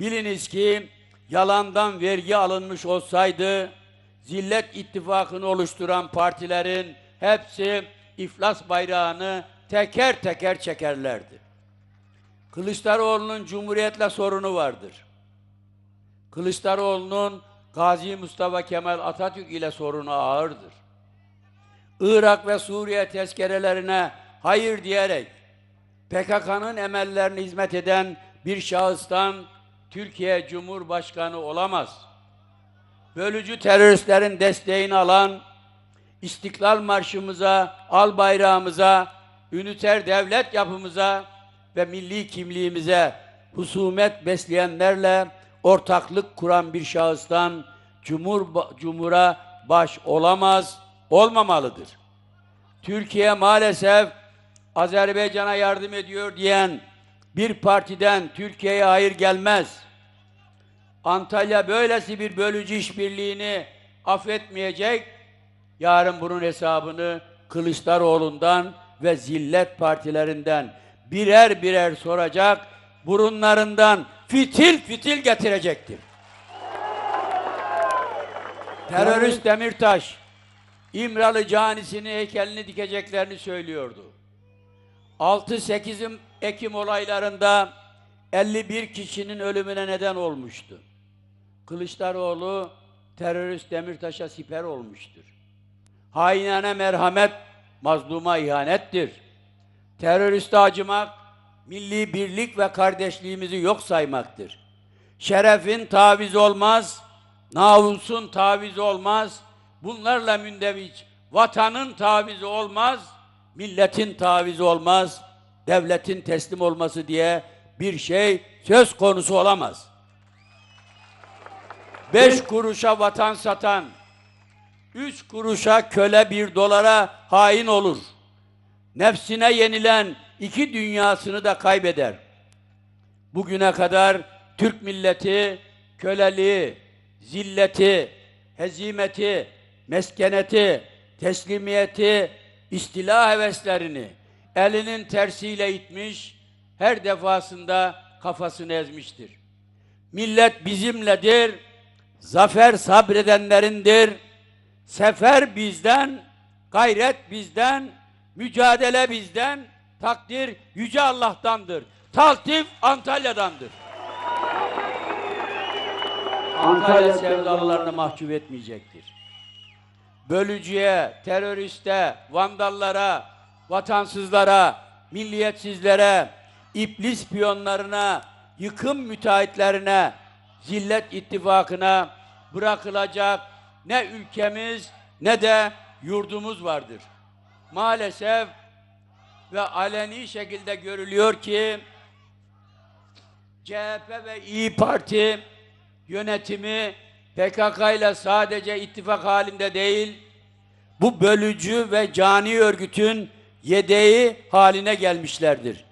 Biliniz ki yalandan vergi alınmış olsaydı zillet ittifakını oluşturan partilerin hepsi iflas bayrağını teker teker çekerlerdi. Kılıçdaroğlu'nun cumhuriyetle sorunu vardır. Kılıçdaroğlu'nun Gazi Mustafa Kemal Atatürk ile sorunu ağırdır. Irak ve Suriye tezkerelerine hayır diyerek PKK'nın emellerine hizmet eden bir şahıstan Türkiye Cumhurbaşkanı olamaz. Bölücü teröristlerin desteğini alan, İstiklal Marşımıza, al bayrağımıza, üniter devlet yapımıza ve milli kimliğimize husumet besleyenlerle ortaklık kuran bir şahıstan Cumhur, Cumhur'a baş olamaz, olmamalıdır. Türkiye maalesef Azerbaycan'a yardım ediyor diyen bir partiden Türkiye'ye hayır gelmez. Antalya böylesi bir bölücü işbirliğini affetmeyecek. Yarın bunun hesabını Kılıçdaroğlu'ndan ve zillet partilerinden birer birer soracak. Burunlarından fitil fitil getirecektir. Terörist Demirtaş İmralı canisini heykelini dikeceklerini söylüyordu. 6-8 Ekim olaylarında 51 kişinin ölümüne neden olmuştu. Kılıçdaroğlu terörist Demirtaş'a siper olmuştur. Hainane merhamet mazluma ihanettir. Teröriste acımak milli birlik ve kardeşliğimizi yok saymaktır. Şerefin taviz olmaz, namusun taviz olmaz. Bunlarla mündeviç vatanın tavizi olmaz, milletin tavizi olmaz, devletin teslim olması diye bir şey söz konusu olamaz. Beş kuruşa vatan satan, üç kuruşa köle bir dolara hain olur. Nefsine yenilen iki dünyasını da kaybeder. Bugüne kadar Türk milleti köleliği, zilleti, hezimeti, meskeneti, teslimiyeti, istila heveslerini elinin tersiyle itmiş, her defasında kafasını ezmiştir. Millet bizimledir, zafer sabredenlerindir, sefer bizden, gayret bizden, mücadele bizden, takdir Yüce Allah'tandır. Taltif Antalya'dandır. Antalya sevdalılarını mahcup etmeyecektir. Bölücüye, teröriste, vandallara, vatansızlara, milliyetsizlere, iblis piyonlarına, yıkım müteahhitlerine, zillet ittifakına bırakılacak ne ülkemiz ne de yurdumuz vardır. Maalesef ve aleni şekilde görülüyor ki CHP ve İyi Parti yönetimi PKK ile sadece ittifak halinde değil, bu bölücü ve cani örgütün yedeği haline gelmişlerdir.